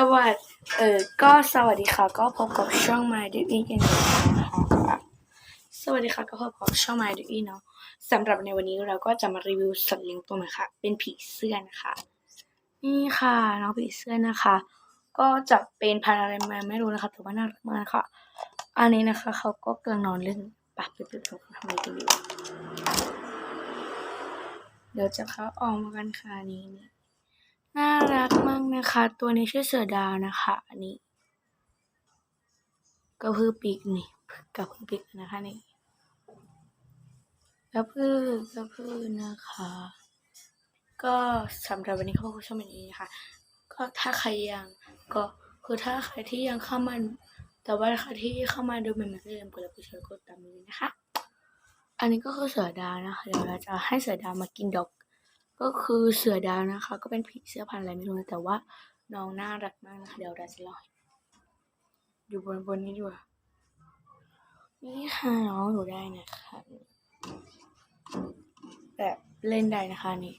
สวัสดีเออก็สวัสดีค่ะ ก็พบกับช่อง My d u i กันอีกแล้วนะคะสวัสดีค่ะ ก็พบกับช่อง My d u i เนาะสำหรับในวันนี้เราก็จะมารีวิวสัตว์เลี้ยงตัวใหม่ค่ะ เป็นผีเสื้อนะคะ นี่ค่ะน้องผีเสื้อนะคะ ก็จะเป็นพันอะไรมาไม่รู้นะคะแต่ว่าน่ารักมากค่ะ อันนี้นะคะเขาก็กำลังนอนเล่นปะไปเปิดๆทำไมกันดีวะเดี๋ยวจะเขาออกมากันค่ะนี่นี่น่า รักมากนะคะ ตัวนี้ชื่อเสือดาวนะคะอันนี้กระพือปีกนี่กระพือปีกนะคะนี่กระพือกระพือนะคะ ก็สำหรับวันนี้เขาก็ชอบแบบนี้นะคะก็ถ้าใครยังก็คือถ้าใครที่ยังเข้ามาแต่ว่าใครที่เข้ามาดูใหม่ๆก็อย่าลืมกดไลค์กดแชร์กดตามนี้นะคะ อันนี้ก็คือเสือดาวนะคะเดี๋ยวเราจะให้เสือดาวมากินดอก ก็คือเสือดาวนะคะ ก็เป็นผีเสื้อพันธุ์อะไรไม่รู้แต่ว่าน้องน่ารักมากนะคะเดี๋ยวเราจะล่าให้อยู่บนบนนี้ด้วยนี่ค่ะน้องอยู่ได้นะคะแบบเล่นได้นะคะนี่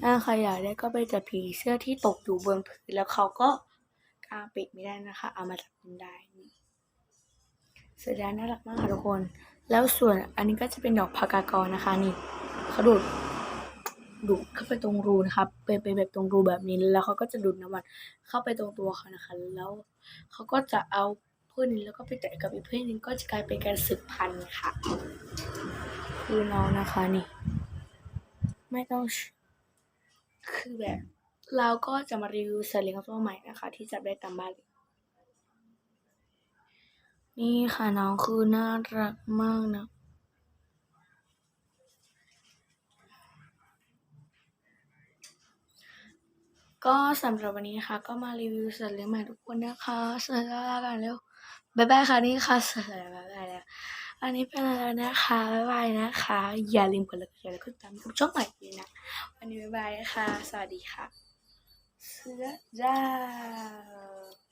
ถ้าใครอยากได้ก็ไปจับผีเสื้อที่ตกอยู่บนพื้นแล้วเขาก็กางปีกไม่ได้นะคะ เอามาจับมันได้นี่เสือดาวน่ารักมากค่ะทุกคน แล้วส่วนอันนี้ก็จะเป็นดอกพากากรนะคะนี่เขาดูด ดูดเข้าไปตรงรูนะครับเป็นเป็นแบบตรงรูแบบนี้แล้วเขาก็จะดูดน้ำมันเข้าไปตรงตัวเขานะคะ แล้วเขาก็จะเอาเพื่อนนี้แล้วก็ไปแตะกับอีกเพื่อนนึงก็จะกลายเป็นการสืบพันธุ์ค่ะคือน้องนะคะนี่ ไม่ต้องคือแบบ เราก็จะมารีวิวสัตว์เลี้ยงตัวใหม่นะคะ ที่จับได้ตามบ้านนี่ค่ะน้องคือน่ารักมากนะ ก็สำหรับวันนี้นะคะ ก็มารีวิวสัตว์เลี้ยงใหม่ทุกคนนะคะสวัสดีค่ะกันเร็วบ๊ายบายค่ะนี่ค่ะสวัสดีบ๊ายบายแล้วอันนี้เป็นอะไรนะคะบ๊ายบายนะคะ อย่าลืมกดไลค์กดแชร์แล้วก็ติดตามช่องใหม่ด้วยนะ วันนี้บ๊ายบายค่ะ สวัสดีค่ะ เสือดาว